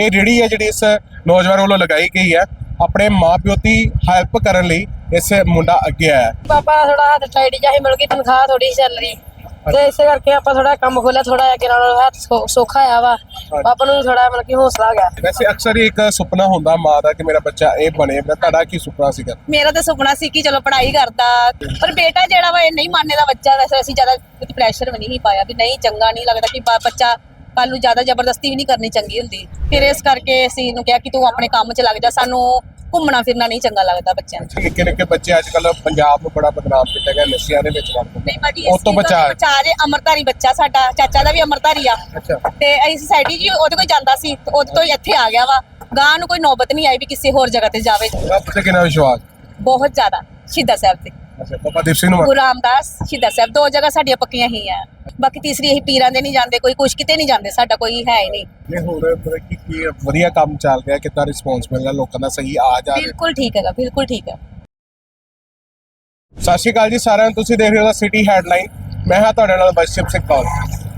ਇਹ ਜਿਹੜੀ ਹੈ ਜਿਹੜੀ ਇਸ ਨੌਜਵਾਨ ਵੱਲੋਂ ਲਗਾਈ ਗਈ ਹੈ ਆਪਣੇ ਮਾਪਿਓ ਦੀ ਹੈਲਪ ਕਰਨ ਲਈ ਇਸ ਮੁੰਡਾ ਅੱਗੇ ਆਇਆ। ਪਾਪਾ ਥੋੜਾ ਹੱਥ ਟਾਈਟ ਜਿਹਾ ਮਿਲ ਗਈ ਤਨਖਾਹ ਥੋੜੀ ਚੱਲ ਰਹੀ ਤੇ ਇਸੇ ਕਰਕੇ ਆਪਾਂ ਥੋੜਾ ਕੰਮ ਖੋਲਿਆ ਥੋੜਾ ਜਿਹਾ ਕਿ ਨਾਲ ਹੱਥ ਸੌਖਾ ਆ ਵਾ। ਪਾਪਾ ਨੂੰ ਥੋੜਾ ਮਤਲਬ ਕਿ ਹੌਸਲਾ ਆ ਗਿਆ। ਵੈਸੇ ਅਕਸਰ ਇੱਕ ਸੁਪਨਾ ਹੁੰਦਾ ਮਾਂ ਦਾ ਕਿ ਮੇਰਾ ਬੱਚਾ ਇਹ ਬਣੇ ਪਰ ਤੁਹਾਡਾ ਕੀ ਸੁਪਨਾ ਸੀਗਾ? ਮੇਰਾ ਤਾਂ ਸੁਪਨਾ ਸੀ ਕਿ ਚਲੋ ਪੜ੍ਹਾਈ ਕਰਦਾ। ਪਰ ਬੇਟਾ ਜਿਹੜਾ ਵਾ ਇਹ ਨਹੀਂ ਮੰਨਦੇ ਦਾ ਬੱਚਾ ਵੈਸੇ ਅਸੀਂ ਜ਼ਿਆਦਾ ਪ੍ਰੈਸ਼ਰ ਵੀ ਨਹੀਂ ਪਾਇਆ ਵੀ ਨਹੀਂ ਚੰਗਾ ਨਹੀਂ ਲੱਗਦਾ ਕਿ ਬੱਚਾ ਕੱਲ ਨੂੰ ਜ਼ਿਆਦਾ ਜ਼ਬਰਦਸਤੀ ਵੀ ਨਹੀਂ ਕਰਨੀ ਚੰਗੀ ਹੁੰਦੀ। ਫਿਰ ਇਸ ਕਰਕੇ ਅਸੀਂ ਇਹਨੂੰ ਕਿਹਾ ਕਿ ਤੂੰ ਆਪਣੇ ਕੰਮ 'ਚ ਲੱਗ ਜਾ ਸਾਨੂੰ ਘੁੰਮਣਾ ਫਿਰਨਾ ਨਹੀਂ ਚੰਗਾ ਲੱਗਦਾ ਬੱਚਿਆਂ ਨੂੰ। ਨਿੱਕੇ ਨਿੱਕੇ ਬੱਚੇ ਅੱਜ ਕੱਲ ਪੰਜਾਬ ਨੂੰ ਬੜਾ ਬਦਨਾਮ ਕੀਤਾ ਗਿਆ ਨਸ਼ਿਆਂ ਦੇ ਵਿੱਚ ਨਹੀਂ ਭਾਜੀ ਉਹ ਤੋਂ ਬਚਾ। ਬਚਾ ਜੇ ਅਮਰਧਾਰੀ ਬੱਚਾ ਸਾਡਾ ਚਾਚਾ ਦਾ ਵੀ ਅਮਰਧਾਰੀ ਆ। ਅੱਛਾ। ਤੇ ਅਸੀਂ ਸੋਸਾਇਟੀ 'ਚ ਉਹਦੇ ਕੋਲ ਜਾਂਦਾ ਸੀ ਤੇ ਉਹਦੇ ਤੋਂ ਹੀ ਇੱਥੇ ਆ ਗਿਆ ਵਾ। ਗਾਂ ਨੂੰ ਕੋਈ ਨੌਬਤ ਨਹੀਂ ਆਈ ਵੀ ਕਿਸੇ ਹੋਰ ਜਗ੍ਹਾ ਤੇ ਜਾਵੇ। ਰੱਬ ਤੇ ਕਿੰਨਾ ਵਿਸ਼ਵਾਸ? ਬਹੁਤ ਜ਼ਿਆਦਾ ਸ਼ਹੀਦਾਂ ਸਾਹਿਬ ਤੇ। ਅੱਛਾ ਬਾਬਾ ਦੀਪ ਸਿੰਘ ਨੂੰ ਮੰਨ- ਗੁਰੂ ਰਾਮਦਾਸ ਸ਼ਹੀਦਾਂ ਸਾਹਿਬ ਦੋ ਜਗ੍ਹਾ ਸਾਡੀਆਂ ਪੱਕੀਆਂ ਹੀ ਆ। ਬਾਕੀ ਤੀਸਰੀ ਅਸੀਂ ਪੀਰਾਂ ਦੇ ਨਹੀਂ ਜਾਂਦੇ ਕੋਈ ਕੁਛ ਕਿਤੇ ਨਹੀਂ ਜਾਂਦੇ ਸਾਡਾ ਕੋਈ ਹੈ ਹੀ ਨਹੀਂ। ਇਹ ਹੋਰ ਮਤਲਬ ਕਿ ਕੀ ਵਧੀਆ ਕੰਮ ਚੱਲ ਰਿਹਾ ਕਿੰਨਾ ਰਿਸਪੌਂਸ ਮਿਲ ਰਿਹਾ ਲੋਕਾਂ ਦਾ ਸਹੀ ਆ ਜਾ ਰਿਹਾ? ਬਿਲਕੁਲ ਠੀਕ ਹੈਗਾ ਬਿਲਕੁਲ ਠੀਕ ਹੈ ਸਤਿ ਸ਼੍ਰੀ ਅਕਾਲ ਜੀ ਸਾਰਿਆਂ ਨੂੰ ਤੁਸੀਂ ਦੇਖ ਰਹੇ ਹੋ ਸਿਟੀ ਹੈਡਲਾਈਨ ਮੈਂ ਹਾਂ ਤੁਹਾਡੇ ਨਾਲ ਬਸ਼ਿਪ ਸਿੰਘ ਕੌਰ।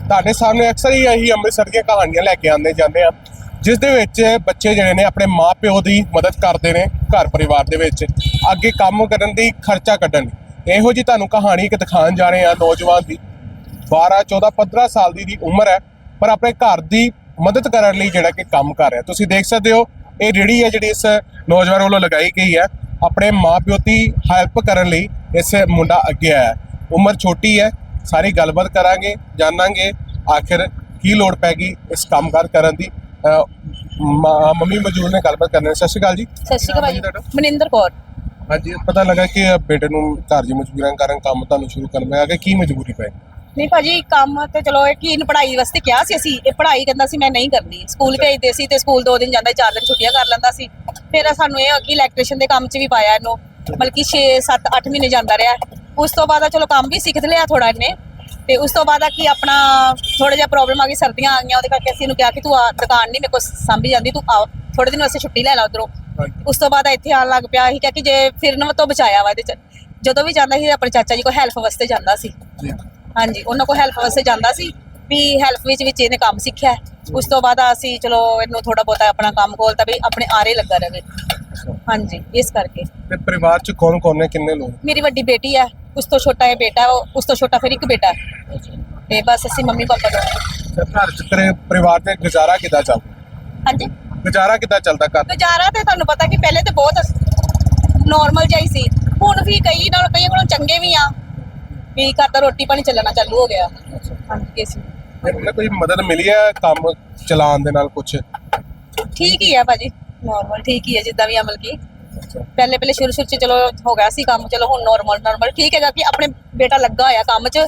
ਤੁਹਾਡੇ ਸਾਹਮਣੇ ਅਕਸਰ ਹੀ ਇਹੀ ਅੰਮ੍ਰਿਤਸਰ ਦੀਆਂ ਕਹਾਣੀਆਂ ਲੈ ਕੇ ਆਉਂਦੇ ਜਾਂਦੇ ਆ। ਜਿਸ ਦੇ ਵਿੱਚ ਬੱਚੇ ਜਿਹੜੇ ਨੇ ਆਪਣੇ ਮਾਪਿਓ ਦੀ ਮਦਦ ਕਰਦੇ ਨੇ ਘਰ ਪਰਿਵਾਰ ਦੇ ਵਿੱਚ। ਅੱਗੇ ਕੰਮ ਕਰਨ ਦੀ ਖਰਚਾ ਕੱਢਣ। ਇਹੋ ਜੀ ਤੁਹਾਨੂੰ ਕਹਾਣੀ ਇੱਕ ਦਿਖਾਉਣ ਜਾ ਰਹੇ ਆ ਨੌਜਵਾਨ ਦੀ। 12 14 15 ਸਾਲ ਦੀ ਦੀ ਉਮਰ ਹੈ, ਪਰ ਆਪਣੇ ਘਰ ਦੀ ਮਦਦ ਕਰਨ ਲਈ ਜਿਹੜਾ ਕਿ ਕੰਮ ਕਰ ਰਿਹਾ। ਤੁਸੀਂ ਦੇਖ ਸਕਦੇ ਹੋ, ਇਹ ਜਿਹੜੀ ਹੈ ਜਿਹੜੀ ਇਸ ਨੌਜਵਾਨ ਵੱਲੋਂ ਲਗਾਈ ਗਈ ਹੈ। ਆਪਣੇ ਮਾਪਿਓ ਦੀ ਹੈਲਪ ਕਰਨ ਲਈ ਇਸ ਮੁੰਡਾ ਅੱਗੇ ਆਇਆ ਉਮਰ ਛੋਟੀ ਹੈ, ਸਾਰੀ ਗੱਲਬਾਤ ਕਰਾਂਗੇ, ਜਾਣਾਂਗੇ, ਆਖਿਰ ਕੀ ਲੋੜ ਪੈ ਗਈ ਇਸ ਕੰਮਕਾਰ ਕਰਨ ਦੀ। ਮਾਂ- ਮੰਮੀ ਮੌਜੂਦ ਨੇ ਗੱਲਬਾਤ ਕਰਨੀ ਹੈ। ਸਤਿ ਸ਼੍ਰੀ ਅਕਾਲ ਜੀ। ਸਤਿ ਸ਼੍ਰੀ ਅਕਾਲ ਭਾਜੀ? ਮਨਿੰਦਰ ਕੌਰ। ਹਾਂਜੀ ਪਤਾ ਲੱਗਾ ਕਿ ਬੇਟੇ ਨੂੰ ਘਰ ਦੀ ਮਜਬੂਰੀਆਂ ਕਾਰਨ ਕੰਮ ਤੁਹਾਨੂੰ ਸ਼ੁਰੂ ਕਰਨ ਪਿਆ ਕਿ ਕੀ ਮਜਬੂਰੀ ਪੈ ਨਹੀਂ ਭਾਜੀ ਕੰਮ ਤੇ ਚਲੋ ਇਹ ਕੀ ਇਹਨੂੰ ਪੜ੍ਹਾਈ ਵਾਸਤੇ ਕਿਹਾ ਸੀ ਅਸੀਂ? ਇਹ ਪੜ੍ਹਾਈ ਕਹਿੰਦਾ ਸੀ ਮੈਂ ਨਹੀਂ ਕਰਨੀ। ਸਕੂਲ ਭੇਜਦੇ ਸੀ ਤੇ ਸਕੂਲ ਦੋ ਦਿਨ ਜਾਂਦਾ ਸੀ, ਚਾਰ ਦਿਨ ਛੁੱਟੀਆਂ ਕਰ ਲੈਂਦਾ ਸੀ। ਫਿਰ ਸਾਨੂੰ ਇਹ ਕਿ ਇਲੈਕਟ੍ਰੀਸ਼ੀਅਨ ਦੇ ਕੰਮ 'ਚ ਵੀ ਪਾਇਆ ਇਹਨੂੰ। ਬਲਕਿ 6 7 8 ਮਹੀਨੇ ਜਾਂਦਾ ਰਿਹਾ। ਉਸ ਤੋਂ ਬਾਅਦ ਆ ਚਲੋ ਕੰਮ ਵੀ ਸਿੱਖ ਲਿਆ ਥੋੜਾ ਇਹਨੇ। ਤੇ ਉਸ ਤੋਂ ਬਾਅਦ ਆ ਕਿ ਆਪਣਾ ਥੋੜਾ ਜਿਹਾ ਪ੍ਰੋਬਲਮ ਆ ਗਈ ਸਰਦੀਆਂ ਆ ਗਈਆਂ ਉਹਦੇ ਕਰਕੇ ਅਸੀਂ ਇਹਨੂੰ ਕਿਹਾ ਕਿ ਤੂੰ ਆ ਦੁਕਾਨ ਨਹੀਂ ਮੇਰੇ ਕੋਲ ਸਾਂਭੀ ਜਾਂਦੀ ਤੂੰ ਆ ਥੋੜੇ ਦਿਨ ਵਾਸਤੇ ਛੁੱਟੀ ਲੈ ਲਾ ਉਧਰੋਂ। ਉਸ ਤੋਂ ਬਾਅਦ ਇੱਥੇ ਆਉਣ ਲੱਗ ਪਿਆ ਅਸੀਂ ਕਿਹਾ ਕਿ ਜੇ ਫਿਰਨ ਤੋਂ ਬਚਾਇਆ ਵਾ ਇਹਦੇ ਚ ਜਦੋਂ ਵੀ ਜਾਂਦਾ ਸੀ ਆਪਣੇ ਚਾਚਾ ਜੀ ਕੋਲ ਹੈਲਪ ਵਾਸਤੇ ਜਾਂਦਾ ਸੀ। ਹਾਂਜੀ ਉਹਨਾਂ ਕੋਲ ਹੈਲਪ ਵਾਸਤੇ ਜਾਂਦਾ ਸੀ ਵੀ ਹੈਲਪ ਵਿੱਚ ਵਿੱਚ ਇਹਨੇ ਕੰਮ ਸਿੱਖਿਆ। ਉਸ ਤੋਂ ਬਾਅਦ ਅਸੀਂ ਚਲੋ ਇਹਨੂੰ ਥੋੜਾ ਬਹੁਤਾ ਆਪਣਾ ਕੰਮ ਖੋਲਤਾ ਵੀ ਆਪਣੇ ਆਰੇ ਲੱਗਾ ਰਹੇ। ਹਾਂਜੀ ਇਸ ਕਰਕੇ। ਤੇ ਪਰਿਵਾਰ ਚ ਕੌਣ ਕੌਣ ਨੇ ਕਿੰਨੇ ਲੋਕ? ਮੇਰੀ ਵੱਡੀ ਬੇਟੀ ਹੈ ਉਸ ਤੋਂ ਛੋਟਾ ਇਹ ਬੇਟਾ ਉਸ ਤੋਂ ਛੋਟਾ ਫਿਰ ਇੱਕ ਬੇਟਾ। ਤੇ ਬਸ ਅਸੀਂ ਮੰਮੀ ਪਾਪਾ ਤੇ ਘਰ ਚ ਤੇਰੇ ਪਰਿਵਾਰ ਤੇ ਗੁਜ਼ਾਰਾ ਕਿੱਦਾਂ ਚੱਲਦਾ ਹਾਂਜੀ? ਗੁਜ਼ਾਰਾ ਕਿੱਦਾਂ ਚੱਲਦਾ ਘਰ? ਗੁਜ਼ਾਰਾ ਤੇ ਤੁਹਾਨੂੰ ਪਤਾ ਕਿ ਪਹਿਲੇ ਤੇ ਬਹੁਤ ਨਾਰਮਲ ਹੀ ਸੀ। ਹੁਣ ਵੀ ਕਈ ਨਾਲ ਕਈਆਂ ਕੋਲੋਂ ਚੰਗੇ ਵੀ ਆ। ਵੀ ਘਰ ਦਾ ਰੋਟੀ ਪਾਣੀ ਚੱਲਣਾ ਚਾਲੂ ਹੋ ਗਿਆ। ਹਾਂਜੀ ਮੈਨੂੰ ਕੋਈ ਮਦਦ ਮਿਲੀ ਹੈ ਕੰਮ ਚਲਾਉਣ ਦੇ ਨਾਲ ਕੁਝ ਠੀਕ ਹੀ ਆ ਭਾਜੀ। ਨਾਰਮਲ ਠੀਕ ਹੀ ਹੈ ਜਿੱਦਾਂ ਵੀ ਅਮਲ ਕੀ। ਪਹਿਲੇ ਪਹਿਲੇ ਸ਼ੁਰੂ ਸ਼ੁਰੂ ਚ ਚਲੋ ਹੋ ਗਿਆ ਸੀ ਕੰਮ ਚਲੋ ਹੁਣ ਨਾਰਮਲ ਨਾਰਮਲ ਠੀਕ ਹੈਗਾ ਕਿ ਆਪਣੇ ਬੇਟਾ ਲੱਗਾ ਹੋਇਆ ਕੰਮ 'ਚ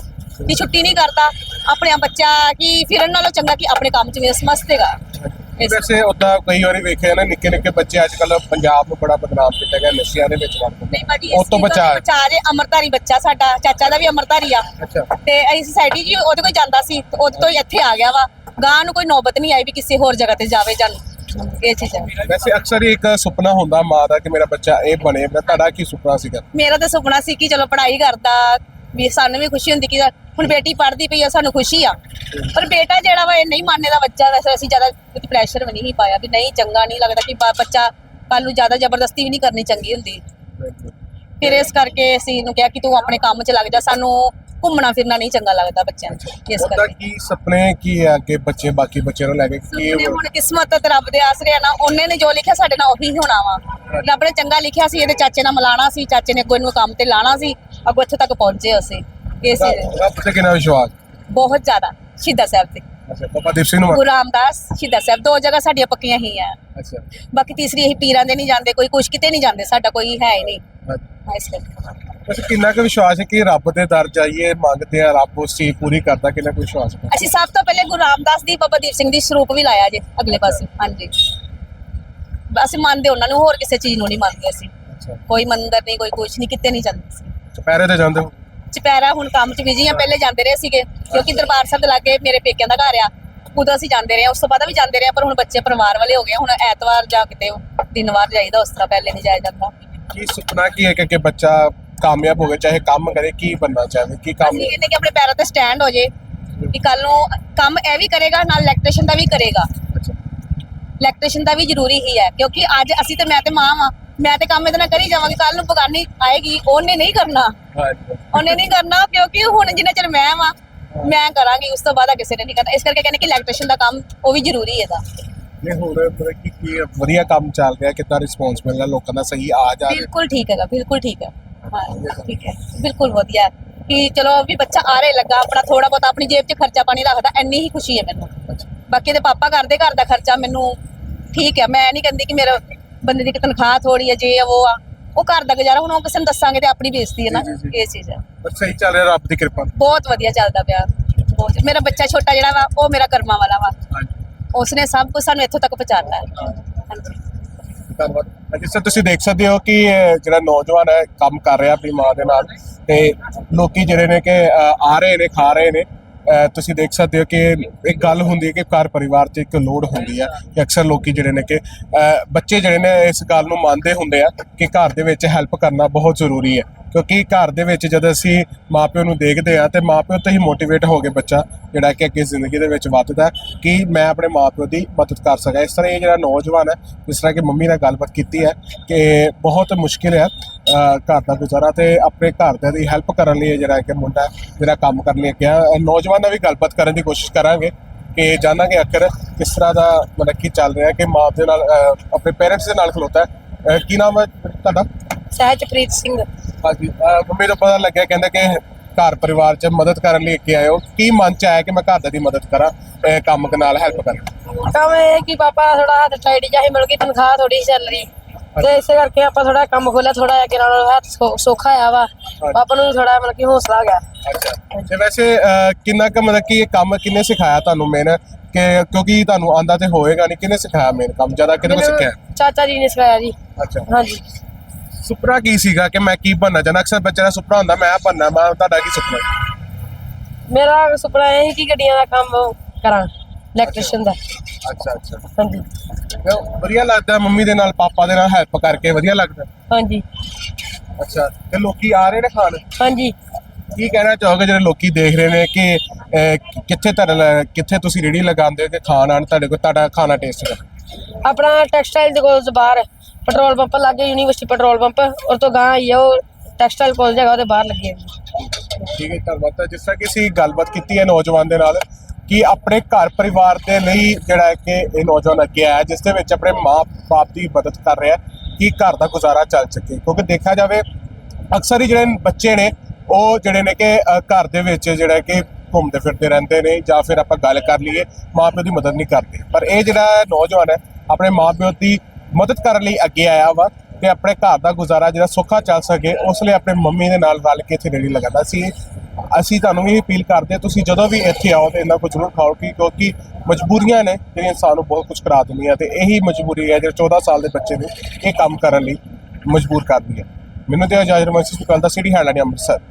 ਕਿ ਛੁੱਟੀ ਨਹੀਂ ਕਰਦਾ ਆਪਣੇ ਆਪ ਬੱਚਾ ਕਿ ਫਿਰਨ ਨਾਲੋਂ ਚੰਗਾ ਕਿ ਆਪਣੇ ਕੰਮ 'ਚ ਮਸਤ ਹੈਗਾ। ਵੈਸੇ ਉਦਾਂ ਕਈ ਵਾਰੀ ਵੇਖਿਆ ਨਾ ਨਿੱਕੇ ਨਿੱਕੇ ਬੱਚੇ ਅੱਜ ਕੱਲ ਪੰਜਾਬ ਨੂੰ ਬੜਾ ਬਦਨਾਮ ਕੀਤਾ ਗਿਆ ਨਸ਼ਿਆਂ ਦੇ ਵਿੱਚ ਵੜ ਕੇ ਨਹੀਂ ਭਾਜੀ ਉਹ ਤੋਂ ਬਚਾ ਬਚਾ ਜੇ ਅਮਰਧਾਰੀ ਬੱਚਾ ਸਾਡਾ ਚਾਚਾ ਦਾ ਵੀ ਅਮਰਧਾਰੀ ਆ। ਅੱਛਾ। ਤੇ ਅਸੀਂ ਸੋਸਾਇਟੀ 'ਚ ਉਹਦੇ ਕੋਲ ਜਾਂਦਾ ਸੀ ਤੇ ਉਹਦੇ ਤੋਂ ਹੀ ਇੱਥੇ ਆ ਗਿਆ ਵਾ। ਗਾਂ ਨੂੰ ਕੋਈ ਨੌਬਤ ਨਹੀਂ ਆਈ ਵੀ ਕਿਸੇ ਹੋਰ ਜਗ੍ਹਾ ਤੇ ਜਾਵੇ ਜਾਂ ਇਹ ਚੀਜ਼ਾਂ ਵੈਸੇ ਅਕਸਰ ਹੀ ਇੱਕ ਸੁਪਨਾ ਹੁੰਦਾ ਮਾਂ ਦਾ ਕਿ ਮੇਰਾ ਬੱਚਾ ਇਹ ਬਣੇ ਪਰ ਤੁਹਾਡਾ ਕੀ ਸੁਪਨਾ ਸੀਗਾ? ਮੇਰਾ ਤਾਂ ਸੁਪਨਾ ਸੀ ਕਿ ਚਲੋ ਪੜ੍ਹਾਈ ਕਰਦਾ ਵੀ ਸਾਨੂੰ ਵੀ ਖੁਸ਼ੀ ਹੁੰਦੀ ਕਿ ਹੁਣ ਬੇਟੀ ਪੜ੍ਹਦੀ ਪਈ ਆ ਸਾਨੂੰ ਖੁਸ਼ੀ ਆ। ਪਰ ਬੇਟਾ ਜਿਹੜਾ ਵਾ ਇਹ ਨਹੀਂ ਮੰਨਦੇ ਦਾ ਬੱਚਾ ਵੈਸੇ ਅਸੀਂ ਜ਼ਿਆਦਾ ਪ੍ਰੈਸ਼ਰ ਵੀ ਨਹੀਂ ਪਾਇਆ ਵੀ ਨਹੀਂ ਚੰਗਾ ਨਹੀਂ ਲੱਗਦਾ ਕਿ ਬੱਚਾ ਕੱਲ ਨੂੰ ਜ਼ਿਆਦਾ ਜ਼ਬਰਦਸਤੀ ਵੀ ਨਹੀਂ ਕਰਨੀ ਚੰਗੀ ਹੁੰਦੀ। ਫਿਰ ਇਸ ਕਰਕੇ ਅਸੀਂ ਇਹਨੂੰ ਕਿਹਾ ਕਿ ਤੂੰ ਆਪਣੇ ਕੰਮ 'ਚ ਲੱਗ ਜਾ ਸਾਨੂੰ ਘੁੰਮਣਾ ਫਿਰਨਾ ਨਹੀਂ ਚੰਗਾ ਲੱਗਦਾ ਬੱਚਿਆਂ ਨੂੰ ਇਸ ਉਹਦਾ ਕਰਕੇ। ਕੀ ਸੁਪਨੇ ਕੀ ਹੈ ਕਿ ਬੱਚੇ ਬਾਕੀ ਬੱਚਿਆਂ ਨੂੰ ਲੈ ਕੇ ਕੀ ਸੁਪਨੇ ਹੁਣ ਕਿਸਮਤ ਤੇ ਰੱਬ ਦੇ ਆਸਰੇ ਆ ਨਾ ਉਹਨੇ ਨੇ ਜੋ ਲਿਖਿਆ ਸਾਡੇ ਨਾਲ ਉਹੀ ਹੋਣਾ ਵਾ। ਰੱਬ ਨੇ ਚੰਗਾ ਲਿਖਿਆ ਸੀ ਇਹਦੇ ਚਾਚੇ ਨਾਲ ਮਿਲਾਣਾ ਸੀ ਚਾਚੇ ਨੇ ਅੱਗੋਂ ਇਹਨੂੰ ਕੰਮ ਤੇ ਲਾਣਾ ਸੀ ਅੱਗੋਂ ਇੱਥੇ ਤੱਕ ਪਹੁੰਚੇ ਅਸੀਂ। ਇਸ ਰੱਬ ਤੇ ਕਿੰਨਾ ਵਿਸ਼ਵਾਸ? ਬਹੁਤ ਜ਼ਿਆਦਾ ਸ਼ਹੀਦਾਂ ਸਾਹਿਬ ਤੇ। ਅੱਛਾ ਬਾਬਾ ਦੀਪ ਸਿੰਘ ਨੂੰ ਗੁਰੂ ਰਾਮਦਾਸ ਸ਼ਹੀਦਾਂ ਸਾਹਿਬ ਦੋ ਜਗ੍ਹਾ ਸਾਡੀਆਂ ਪੱਕੀਆਂ ਹੀ ਆ। ਅੱਛਾ। ਬਾਕੀ ਤੀਸਰੀ ਅਸੀਂ ਪੀਰਾਂ ਦੇ ਨਹੀਂ ਜਾਂਦੇ ਕੋਈ ਕੁਛ ਕਿਤੇ ਨਹੀਂ ਜਾਂਦੇ ਸਾਡਾ ਕੋਈ ਹੈ ਹੀ ਨਹੀਂ। ਹਾਂ, ਇਸ ਕਰਕੇ ਵੈਸੇ ਕਿੰਨਾ ਕੁ ਵਿਸ਼ਵਾਸ ਹੈ ਕਿ ਰੱਬ ਦੇ ਦਰ ਜਾਈਏ ਮੰਗਦੇ ਆ ਰੱਬ ਉਸ ਚੀਜ਼ ਪੂਰੀ ਕਰਦਾ ਕਿੰਨਾ ਕੁ ਵਿਸ਼ਵਾਸ ਹੈ? ਅਸੀਂ ਸਭ ਤੋਂ ਪਹਿਲੇ ਗੁਰੂ ਰਾਮਦਾਸ ਦੀ ਬਾਬਾ ਦੀਪ ਸਿੰਘ ਦੀ ਸਰੂਪ ਵੀ ਲਾਇਆ ਜੇ ਅਗਲੇ ਪਾਸੇ। ਹਾਂਜੀ। ਅਸੀਂ ਮੰਨਦੇ ਉਹਨਾਂ ਨੂੰ ਹੋਰ ਕਿਸੇ ਚੀਜ਼ ਨੂੰ ਨਹੀਂ ਮੰਨਦੇ ਅਸੀਂ। ਅੱਛਾ। ਕੋਈ ਮੰਦਰ ਨਹੀਂ ਕੋਈ ਕੁਛ ਨਹੀਂ ਕਿਤੇ ਨਹੀਂ ਜਾਂਦੇ ਸੀ ਚੁਪਹਿਰੇ ਤੇ ਜਾਂਦੇ ਹੋ? ਚਪੈਰਾ ਹੁਣ ਕੰਮ 'ਚ ਬਿਜ਼ੀ ਆ ਪਹਿਲੇ ਜਾਂਦੇ ਰਹੇ ਸੀਗੇ ਕਿਉਂਕਿ ਦਰਬਾਰ ਸਾਹਿਬ ਦੇ ਲਾਗੇ ਮੇਰੇ ਪੇਕਿਆਂ ਦਾ ਘਰ ਆ। ਉਦੋਂ ਅਸੀਂ ਜਾਂਦੇ ਰਹੇ ਆ, ਉਸ ਤੋਂ ਬਾਅਦ ਵੀ ਜਾਂਦੇ ਰਹੇ ਆ, ਪਰ ਹੁਣ ਬੱਚੇ ਪਰਿਵਾਰ ਵਾਲੇ ਹੋ ਗਏ ਹੁਣ ਐਤਵਾਰ ਜਾ ਕਿਤੇ ਦਿਨਵਾਰ ਜਾਈਦਾ ਉਸ ਤਰ੍ਹਾਂ ਪਹਿਲੇ ਨਹੀਂ ਜਾਇਆ ਜਾਂਦਾ ਕੀ ਸੁਪਨਾ ਕੀ ਹੈ ਕਿ ਕਿ ਬੱਚਾ ਕਾਮਯਾਬ ਹੋਵੇ ਚਾਹੇ ਕੰਮ ਕਰੇ ਕੀ ਬੰਨਾ ਚਾਹੇ ਕੀ ਕੰਮ ਅਸੀਂ ਕਹਿੰਦੇ ਕਿ ਆਪਣੇ ਪੈਰਾਂ ਤੇ ਸਟੈਂਡ ਹੋ ਜੇ ਕਿ ਕੱਲ ਨੂੰ ਕੰਮ ਇਹ ਵੀ ਕਰੇਗਾ ਨਾਲ ਇਲੈਕਟ੍ਰੀਸ਼ੀਅਨ ਦਾ ਵੀ ਕਰੇਗਾ। ਅੱਛਾ। ਇਲੈਕਟ੍ਰੀਸ਼ੀਅਨ ਦਾ ਵੀ ਜ਼ਰੂਰੀ ਹੀ ਹੈ ਕਿਉਂਕਿ ਅੱਜ ਅਸੀਂ ਤੇ ਮੈਂ ਤੇ ਮਾਂ ਵਾਂ ਮੈਂ ਤੇ ਕੰਮ ਇਹਦੇ ਨਾਲ ਕਰੀ ਜਾਵਾਂਗੀ ਕੱਲ ਨੂੰ ਬਗਾਨੀ ਆਏਗੀ ਉਹਨੇ ਨਹੀਂ ਕਰਨਾ। ਹਾਂਜੀ। ਉਹਨੇ ਨਹੀਂ ਕਰਨਾ ਕਿਉਂਕਿ ਹੁਣ ਜਿੰਨੇ ਚਿਰ ਮੈਂ ਵਾਂ ਮੈਂ ਕਰਾਂਗੀ ਉਸ ਤੋਂ ਬਾਅਦ ਕਿਸੇ ਨੇ ਨਹੀਂ ਕਰਨਾ। ਇਸ ਕਰਕੇ ਕਹਿੰਦੇ ਕਿ ਇਲੈਕਟ੍ਰੀਸ਼ੀਅਨ ਦਾ ਕੰਮ ਉਹ ਵੀ ਜ਼ਰੂਰੀ ਹੈ ਇਹਦਾ। ਇਹ ਹੁਣ ਮਤਲਬ ਕਿ ਕੀ ਵਧੀਆ ਕੰਮ ਚੱਲ ਰਿਹਾ ਕਿੰਨਾ ਰਿਸਪੌਂਸ ਮਿਲ ਰਿਹਾ ਲੋਕਾਂ ਦਾ ਸਹੀ ਆ ਜਾ ਰਿਹਾ। ਬਿਲਕੁਲ ਠੀਕ ਹੈਗਾ ਬਿਲਕੁਲ ਠੀਕ ਹੈ। ਹਾਂ ਠੀਕ ਹੈ ਬਿਲਕੁਲ ਵਧੀਆ। ਹੈ ਕਿ ਚਲੋ ਵੀ ਬੱਚਾ ਆਰੇ ਲੱਗਾ ਆਪਣਾ ਥੋੜਾ ਬਹੁਤ ਆਪਣੀ ਜੇਬ 'ਚ ਖਰਚਾ ਪਾਣੀ ਰੱਖਦਾ ਇੰਨੀ ਹੀ ਖੁਸ਼ੀ ਹੈ ਮੈਨੂੰ। ਬਾਕੀ ਦੇ ਪਾਪਾ ਕਰਦੇ ਘਰ ਦਾ ਖਰਚਾ ਮੈਨੂੰ ਠੀਕ ਹੈ ਮੈਂ ਨਹੀਂ ਕਹਿੰਦੀ ਕਿ ਮੇਰਾ ਬੰਦੇ ਦੀ ਤਨਖਾਹ ਥੋੜੀ ਹੈ ਜੇ ਆ ਉਹ ਆ ਉਹ ਘਰ ਦਾ ਗੁਜ਼ਾਰਾ ਹੁਣ ਉਹ ਕਿਸੇ ਨੂੰ ਦੱਸਾਂਗੇ ਤੇ ਆਪਣੀ ਬੇਇੱਜ਼ਤੀ ਹੈ ਨਾ। ਇਹ ਚੀਜ਼ ਹੈ। ਪਰ ਸਹੀ ਚੱਲ ਰਿਹਾ ਰੱਬ ਦੀ ਕਿਰਪਾ। ਬਹੁਤ ਵਧੀਆ ਚੱਲਦਾ ਪਿਆ। ਬਹੁਤ ਮੇਰਾ ਬੱਚਾ ਛੋਟਾ ਜਿਹੜਾ ਵਾ ਉਹ ਮੇਰਾ ਕਰਮਾਂ ਵਾਲਾ ਵਾ। ਉਸਨੇ ਸਭ ਕੁਝ ਸਾਨੂੰ ਇੱਥੋਂ ਤੱਕ ਪਹੁੰਚਾਤਾ ਹੈ। ਹਾਂਜੀ। ਧੰਨਵਾਦ। ਜਿਸ ਤਰ੍ਹਾਂ ਤੁਸੀਂ ਦੇਖ ਸਕਦੇ ਹੋ ਕਿ ਅਹ, ਜਿਹੜਾ ਨੌਜਵਾਨ ਹੈ ਕੰਮ ਕਰ ਰਿਹਾ ਆਪਣੀ ਮਾਂ ਦੇ ਨਾਲ ਤੇ ਲੋਕੀ ਜਿਹੜੇ ਨੇ ਕਿ ਅਹ, ਆ ਰਹੇ ਨੇ ਖਾ ਰਹੇ ਨੇ। ਅਹ, ਤੁਸੀਂ ਦੇਖ ਸਕਦੇ ਹੋ ਕਿ ਇੱਕ ਗੱਲ ਹੁੰਦੀ ਹੈ ਕਿ ਘਰ ਪਰਿਵਾਰ 'ਚ ਇੱਕ ਲੋੜ ਹੁੰਦੀ ਹੈ ਕਿ ਅਕਸਰ ਲੋਕੀ ਜਿਹੜੇ ਨੇ ਕਿ ਅਹ, ਬੱਚੇ ਜਿਹੜੇ ਨੇ ਇਸ ਗੱਲ ਨੂੰ ਮੰਨਦੇ ਹੁੰਦੇ ਆ ਕਿ ਘਰ ਦੇ ਵਿੱਚ ਹੈਲਪ ਕਰਨਾ ਬਹੁਤ ਜ਼ਰੂਰੀ ਹੈ। ਕਿਉਂਕਿ ਘਰ ਦੇ ਵਿੱਚ ਜਦ ਅਸੀਂ ਮਾਪਿਓ ਨੂੰ ਦੇਖਦੇ ਆ ਤੇ ਮਾਪਿਓ ਤੋਂ ਹੀ ਮੋਟੀਵੇਟ ਹੋ ਕੇ ਬੱਚਾ, ਜਿਹੜਾ ਕਿ ਅੱਗੇ ਜ਼ਿੰਦਗੀ ਦੇ ਵਿੱਚ ਵੱਧਦਾ ਕਿ ਮੈਂ ਆਪਣੇ ਮਾਪਿਓ ਦੀ ਮਦਦ ਕਰ ਸਕਾਂ। ਇਸ ਤਰ੍ਹਾਂ ਇਹ ਜਿਹੜਾ ਨੌਜਵਾਨ ਹੈ, ਜਿਸ ਤਰ੍ਹਾਂ ਕਿ ਮੰਮੀ ਨਾਲ ਗੱਲਬਾਤ ਕੀਤੀ ਹੈ ਕਿ ਬਹੁਤ ਮੁਸ਼ਕਿਲ ਹੈ ਘਰ ਦਾ ਗੁਜ਼ਾਰਾ ਤੇ ਆਪਣੇ ਘਰਦਿਆਂ ਦੀ ਹੈਲਪ ਕਰਨ ਲਈ ਇਹ ਜਿਹੜਾ ਕਿ ਮੁੰਡਾ ਜਿਹੜਾ ਕੰਮ ਕਰਨ ਲਈ ਗਿਆ ਅਹ ਨੌਜਵਾਨ ਨਾਲ ਵੀ ਗੱਲਬਾਤ ਕਰਨ ਦੀ ਕੋਸ਼ਿਸ਼ ਕਰਾਂਗੇ ਕਿ ਜਾਣਾਂਗੇ ਆਖਰ ਕਿਸ ਤਰ੍ਹਾਂ ਦਾ ਮਤਲਬ ਕੀ ਚੱਲ ਰਿਹਾ ਕਿ ਮਾਂ ਦੇ ਨਾਲ ਆਪਣੇ ਪੇਰੈਂਟਸ ਦੇ ਨਾਲ ਖਲੋਤਾ ਹੈ। ਕੀ ਨਾਮ ਹੈ ਤੁਹਾਡਾ? ਸਹਿਜਪ੍ਰੀਤ ਸਿੰਘ। ਹਾਂਜੀ ਪਤਾ ਲੱਗਿਆ ਕਹਿੰਦੇ ਕਿ ਘਰ ਪਰਿਵਾਰ 'ਚ ਮਦਦ ਕਰਨ ਲਈ ਅੱਗੇ ਆਏ ਹੋ ਕੀ ਮਨ 'ਚ ਆਇਆ ਕਿ ਮੈਂ ਘਰ ਦੀ ਮਦਦ ਕਰਾਂ ਅਹ ਕੰਮ ਦੇ ਨਾਲ ਹੈਲਪ ਕਰਾਂ ਕੰਮ ਇਹ ਹੈ ਕਿ ਪਾਪਾ ਥੋੜਾ ਹੱਥ ਟਾਈਟ ਜਿਹਾ ਮਿਲ ਗਈ ਤਨਖਾਹ ਥੋੜੀ ਚੱਲ ਰਹੀ ਤੇ ਇਸੇ ਕਰਕੇ ਆਪਾਂ ਥੋੜਾ ਕੰਮ ਖੋਲਿਆ ਥੋੜਾ ਜਿਹਾ ਕਿ ਨਾਲ ਹੱਥ ਸੌਖਾ ਆ ਵਾ। ਪਾਪਾ ਨੂੰ ਥੋੜਾ ਮਤਲਬ ਕਿ ਹੌਸਲਾ ਆ ਗਿਆ। ਅੱਛਾ। ਤੇ ਵੈਸੇ ਕਿੰਨਾ ਕੁ ਮਤਲਬ ਕਿ ਇਹ ਕੰਮ ਕਿੰਨੇ ਸਿਖਾਇਆ ਤੁਹਾਨੂੰ ਮੇਨ ਕਿ ਕਿਉਂਕਿ ਤੁਹਾਨੂੰ ਆਂਦਾ ਤੇ ਹੋਏਗਾ ਨਹੀਂ ਕਿੰਨੇ ਸਿਖਾਇਆ ਮੇਨ ਕੰਮ? ਜ਼ਿਆਦਾ ਕਿਹਦੇ ਕੋਲ ਸਿੱਖਿਆ? ਚਾਚਾ ਜੀ ਨੇ ਸਿਖਾਇਆ ਜੀ। ਅੱਛਾ। ਹਾਂਜੀ। ਸੁਪਨਾ ਕੀ ਸੀਗਾ ਕਿ ਮੈਂ ਕੀ ਬਣਨਾ? ਚਾਹੁੰਦਾ ਅਕਸਰ ਬੱਚੇ ਦਾ ਸੁਪਨਾ ਹੁੰਦਾ ਮੈਂ ਬਣਨਾ ਮੈਂ ਤੁਹਾਡਾ ਕੀ ਸੁਪਨਾ? ਮੇਰਾ ਸੁਪਨਾ ਇਹ ਸੀ ਕਿ ਗੱਡੀਆਂ ਦਾ ਕੰਮ ਕਰਾਂ ਇਲੈਕਟ੍ਰੀਸ਼ੀਅਨ ਦਾ। ਅੱਛਾ ਅੱਛਾ। ਹਾਂਜੀ। ਤੇ ਵਧੀਆ ਲੱਗਦਾ ਮੰਮੀ ਦੇ ਨਾਲ ਪਾਪਾ ਦੇ ਨਾਲ ਹੈਲਪ ਕਰਕੇ ਵਧੀਆ ਲੱਗਦਾ? ਹਾਂਜੀ। ਅੱਛਾ ਤੇ ਲੋਕੀ ਆ ਰਹੇ ਨੇ ਖਾਣ? ਹਾਂਜੀ। ਕੀ ਕਹਿਣਾ ਚਾਹੋਗੇ ਜਿਹੜੇ ਲੋਕੀ ਦੇਖ ਰਹੇ ਨੇ ਕਿ ਅਹ, ਕਿੱਥੇ ਤੁਹਾਡਾ ਕਿੱਥੇ ਤੁਸੀਂ ਰੇੜੀ ਲਗਾਉਂਦੇ ਹੋ ਕਿ ਖਾਣ ਆਣ ਤੁਹਾਡੇ ਕੋਲ ਤੁਹਾਡਾ ਖਾਣਾ ਟੇਸਟ ਕਰ ਆਪਣਾ ਟੈਕਸਟਾਈਲ ਦੇ ਕੋਲ ਬਾਹਰ। ਪੈਟਰੋਲ ਪੰਪ ਲੱਗੇ ਯੂਨੀਵਰਸਿਟੀ ਪੈਟਰੋਲ ਪੰਪ ਔਰ ਤੋਂ ਗਾਂ ਆਈ ਆ ਉਹ ਟੈਕਸਟਾਈਲ ਕਾਲਜ ਹੈਗਾ ਉਹਦੇ ਬਾਹਰ ਲੱਗੇ ਆ। ਠੀਕ ਹੈ ਧੰਨਵਾਦ। ਤਾਂ ਜਿਸ ਤਰ੍ਹਾਂ ਕਿ ਅਸੀਂ ਗੱਲਬਾਤ ਕੀਤੀ ਹੈ ਨੌਜਵਾਨ ਦੇ ਨਾਲ ਕਿ ਆਪਣੇ ਘਰ ਪਰਿਵਾਰ ਦੇ ਲਈ ਜਿਹੜਾ ਹੈ ਕਿ ਇਹ ਨੌਜਵਾਨ ਅੱਗੇ ਆਇਆ ਜਿਸ ਦੇ ਵਿੱਚ ਆਪਣੇ ਮਾਂ-ਬਾਪ ਦੀ ਮਦਦ ਕਰ ਰਿਹਾ ਕਿ ਘਰ ਦਾ ਗੁਜ਼ਾਰਾ ਚੱਲ ਸਕੇ। ਕਿਉਂਕਿ ਦੇਖਿਆ ਜਾਵੇ ਅਕਸਰ ਹੀ ਜਿਹੜੇ ਬੱਚੇ ਨੇ ਉਹ ਜਿਹੜੇ ਨੇ ਕਿ ਅ, ਘਰ ਦੇ ਵਿੱਚ ਜਿਹੜਾ ਕਿ ਘੁੰਮਦੇ ਫਿਰਦੇ ਰਹਿੰਦੇ ਨੇ ਜਾਂ ਫਿਰ ਆਪਾਂ ਗੱਲ ਕਰ ਲਈਏ ਮਾਂ ਪਿਓ ਦੀ ਮਦਦ ਨਹੀਂ ਕਰਦੇ। ਪਰ ਇਹ ਜਿਹੜਾ ਨੌਜਵਾਨ ਹੈ ਆਪਣੇ ਮਾਂ ਪਿਓ ਦੀ ਮਦਦ ਕਰਨ ਲਈ ਅੱਗੇ ਆਇਆ ਵਾ ਤੇ ਆਪਣੇ ਘਰ ਦਾ ਗੁਜ਼ਾਰਾ ਜਿਹੜਾ ਸੌਖਾ ਚੱਲ ਸਕੇ ਉਸ ਲਈ ਆਪਣੇ ਮੰਮੀ ਦੇ ਨਾਲ ਰਲ ਕੇ ਇੱਥੇ ਰੇੜੀ ਲਗਾਉਂਦਾ ਸੀ ਅਸੀਂ ਤੁਹਾਨੂੰ ਇਹ ਅਪੀਲ ਕਰਦੇ ਹਾਂ, ਤੁਸੀਂ ਜਦੋਂ ਵੀ ਇੱਥੇ ਆਓ ਤੇ ਇੰਨਾ ਕੁਝ ਜ਼ਰੂਰ ਖਾਓ ਕਿ ਕਿਉਂਕਿ ਮਜਬੂਰੀਆਂ ਨੇ ਜਿਹੜੀਆਂ ਸਾਨੂੰ ਬਹੁਤ ਕੁਝ ਕਰਾ ਦਿੰਦੀਆਂ ਤੇ ਇਹੀ ਮਜਬੂਰੀ ਹੈ ਜਿਹੜੇ 14 ਸਾਲ ਦੇ ਬੱਚੇ ਨੇ ਇਹ ਕੰਮ ਕਰਨ ਲਈ ਮਜਬੂਰ ਕਰਦੀ ਹੈ ਮੈਨੂੰ ਤੇ ਇਜਾਜ਼ਤ ਮਨਸੂਸ ਦੁਕਾਨ ਦਾ ਸਿਟੀ ਹੈਡਲਾਈਨ ਅੰਮ੍ਰਿਤਸਰ।